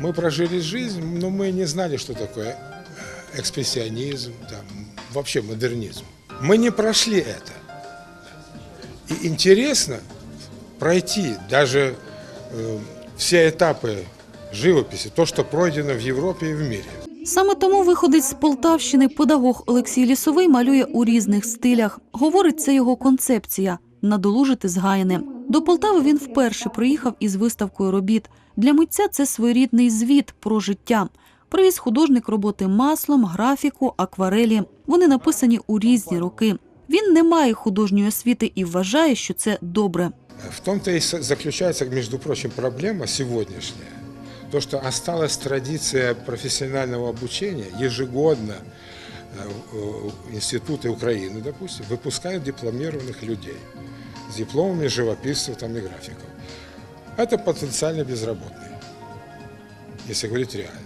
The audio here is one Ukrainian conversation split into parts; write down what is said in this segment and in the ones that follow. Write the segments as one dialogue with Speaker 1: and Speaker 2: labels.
Speaker 1: Мы прожили жизнь, но мы не знали, что такое экспрессионизм, там, вообще модернизм. Мы не прошли это. И интересно пройти даже э, все этапы живописи, то, что пройдено в Европе и в мире.
Speaker 2: Саме тому виходить з Полтавщини педагог Олексій Лісовий малює у різних стилях. Говорить, це його концепція надолужити згаяне. До Полтави він вперше приїхав із виставкою робіт. Для митця це своєрідний звіт про життя. Привіз художник роботи маслом, графіку, акварелі. Вони написані у різні роки. Він не має художньої освіти і вважає, що це добре.
Speaker 1: В том-то и с- заключается, между прочим, проблема сегодняшняя. То, что осталась традиция профессионального обучения, ежегодно э, э, институты Украины, допустим, выпускают дипломированных людей с дипломами живописцев там, и графиков. Это потенциально безработные, если говорить реально.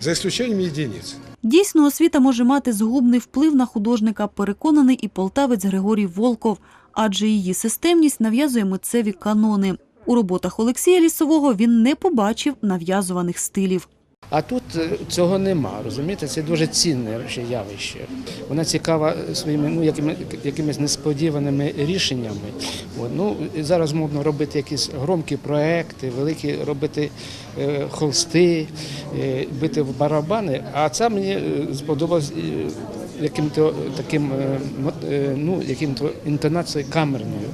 Speaker 1: За исключением единиц.
Speaker 2: Дійсно, освіта може мати згубний вплив на художника, переконаний і полтавець Григорій Волков, адже її системність нав'язує митцеві канони. У роботах Олексія Лісового він не побачив нав'язуваних стилів.
Speaker 3: А тут е, цього нема, розумієте, це дуже цінне явище. Вона цікава своїми ну, якими, якимись несподіваними рішеннями. От, ну, зараз модно робити якісь громкі проекти, великі робити е, холсти, е, бити в барабани. А це мені е, сподобалось е, яким-то таким е, ну, яким-то інтонацією камерною.